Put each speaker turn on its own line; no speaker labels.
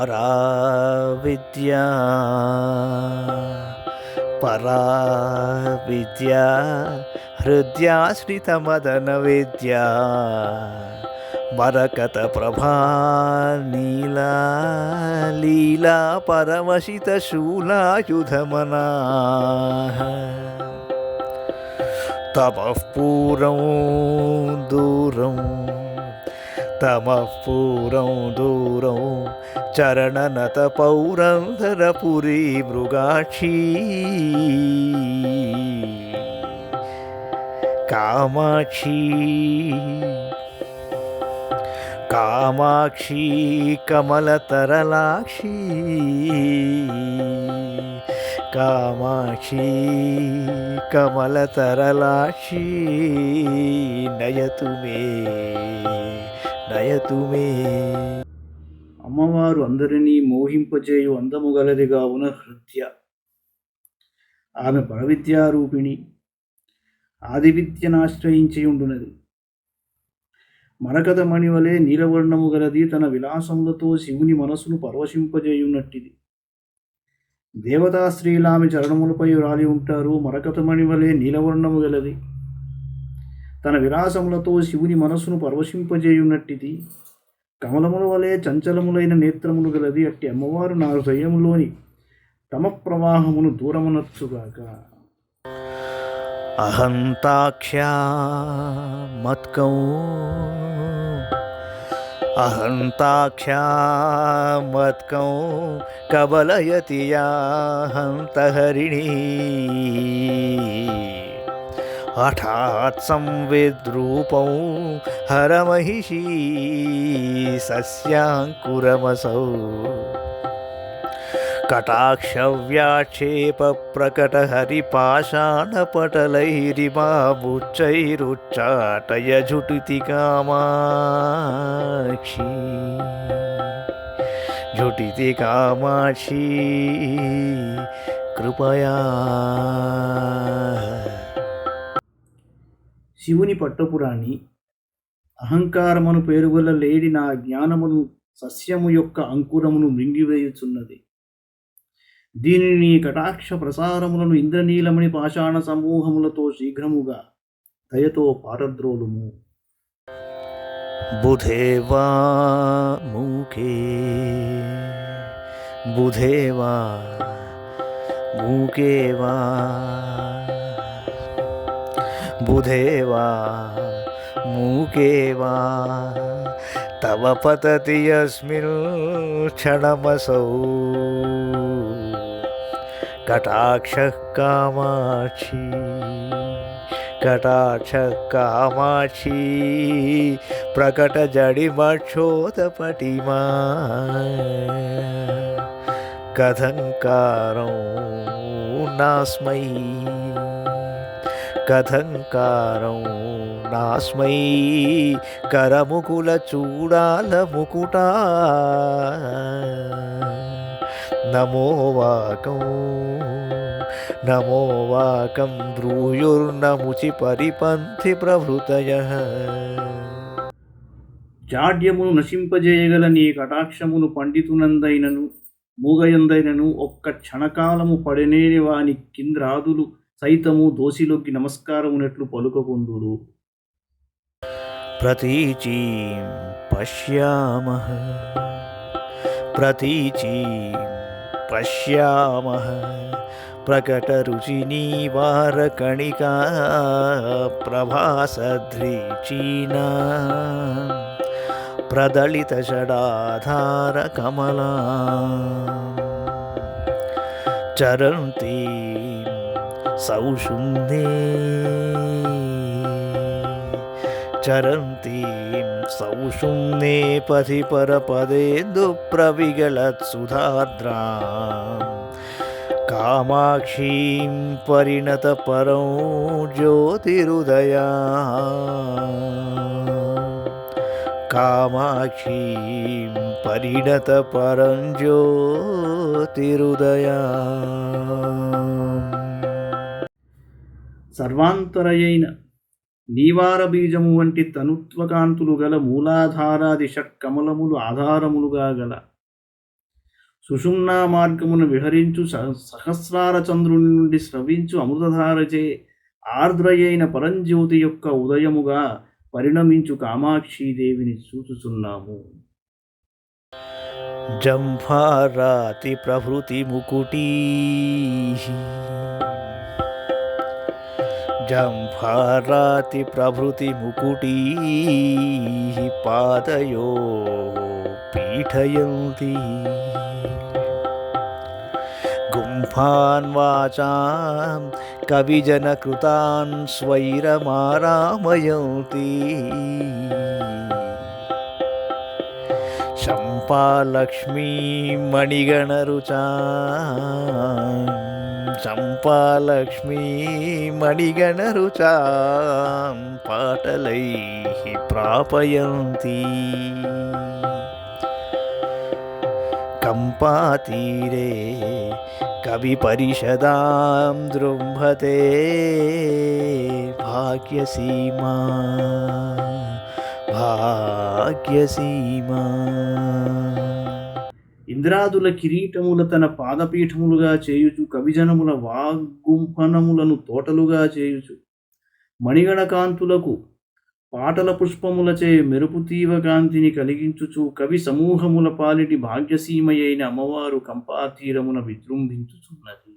परा विद्या परा विद्या हृदयाश्रितमदनविद्या मरकतप्रभा नीला, लीला परमशितशूलायुधमना तपः पूरं दूरं, तमः पूरं दूरं చరణనత పౌరంధరపురి మృగాక్షీ కామాక్షీ కామాక్షీ కమలతరలాక్షీ కామాక్షీ కమలతరలాక్షీ నయతు మే నయతు మే
అమ్మవారు అందరినీ మోహింపజేయు అందము గలదిగా ఉన్న హృద్య. ఆమె పరవిద్యారూపిణి. ఆది విద్యనాశ్రయించి ఉండునది మరకత మణివలే నీలవర్ణము గలది తన విలాసములతో శివుని మనసును పరవశింపజేయున్నట్టిది. దేవతా స్త్రీలామె చరణములపై రాలి ఉంటారు మరకతమణి మణివలే నీలవర్ణము గలది. తన విలాసములతో శివుని మనసును పరవశింపజేయున్నట్టిది. కమలముల వలె చంచలములైన నేత్రములు గలది అట్టి అమ్మవారు నా హృదయంలోని తమ ప్రవాహమును దూరమనొచ్చుగాక.
అహంతాక్ష్యా మత్కౌ. అహంతాక్ష్యా మత్కౌ. కబలయతి యాహంతహరిణీ హఠాత్ हठात् संविद्रूपौ हरमहिषी सस्याङ्कुरमसौ। कटाक्षव्याक्षेपप्रकटहरिपाषाणपटलैरिमाबुच्चैरुच्चाटय झुटिति कामाक्षी। झुटिति कामाक्षी कृपया।
శివుని పట్టపురాణి. అహంకారమును పేరుగల లేడి నా జ్ఞానమును సస్యము యొక్క అంకురమును మింగివేయుచున్నది. దీనిని కటాక్ష ప్రసారములను ఇంద్రనీలమణి పాషాణ సమూహములతో శీఘ్రముగా దయతో పారద్రోలుము.
బుధేవా మూకే బుధేవా మూకేవా మూకే వా బుధే వా మూకే వా తవ పతతి యస్మిన్ క్షణమసౌ కటాక్ష కామాక్షి కటాక్ష కామాక్షి ప్రకట జడిమక్షోతపటిమా కథంకారం నాస్మై కరముకుల చూడాల ముకుటా నమో వాకం నమో వాకం బ్రూయుర్నముచి పరిపంథి ప్రభృతయ
జాడ్యమును నశింపజేయగల నీ కటాక్షమును పండితునందైనను మూగయందైనను ఒక్క క్షణకాలము పడనేని వాని కింద్రాదులు సైతము దోసిలోకి నమస్కారమునట్లు పలుకకుందురు
ప్రతీచీం పశ్యామః. ప్రతీచీం పశ్యామः. ప్రకటరుచినీవారకణికా ప్రభాసద్రీచీనా. ప్రదళితషడాధారకమలా. చరంతి సౌషుందే చరంతీం సౌషుమ్నే పథి పరపదేందు ప్రవిగళత్సుధాద్రాం కామాక్షీం పరిణత పరం జ్యోతిరుదయా. కామాక్షీం పరిణత పరం జ్యోతిరుదయా.
సర్వాంతరయైన నీవార బీజము వంటి తనుత్వకాంతులు గల మూలాధారాది షట్కమలములు ఆధారములుగా గల సుషుమ్నా మార్గమును విహరించు సహస్రార చంద్రుని నుండి స్రవించు అమృతధారచే ఆర్ద్రయైన పరంజ్యోతి యొక్క ఉదయముగా పరిణమించు కామాక్షీదేవిని చూచుచున్నాము
జంఫారాతి ప్రభృతి ముకుటీ जम्भाराति प्रभृतिमुकुटीः पादयो पीठयन्ति। गुम्फान् वाचां कविजनकृतान् स्वैरमारामयन्ति। చంపాలక్ష్మీ మణిగణరుచా చంపాలక్ష్మీ మణిగణరుచా పాటలై ప్రాపయంతి. కంపాతీరే కవి పరిషదాం దృంభతే భాగ్యసీమా. భాగ్యసీమా.
ఇంద్రాదుల కిరీటముల తన పాదపీఠములుగా చేయుచు కవిజనముల వాగ్గుంఫనములను తోటలుగా చేయుచు. మణిగణకాంతులకు పాటల పుష్పములచే మెరుపు తీవ కాంతిని కలిగించుచు కవి సమూహముల పాలిటి భాగ్యసీమయైన అమ్మవారు కంపాతీరమున విజృంభించుచున్నది.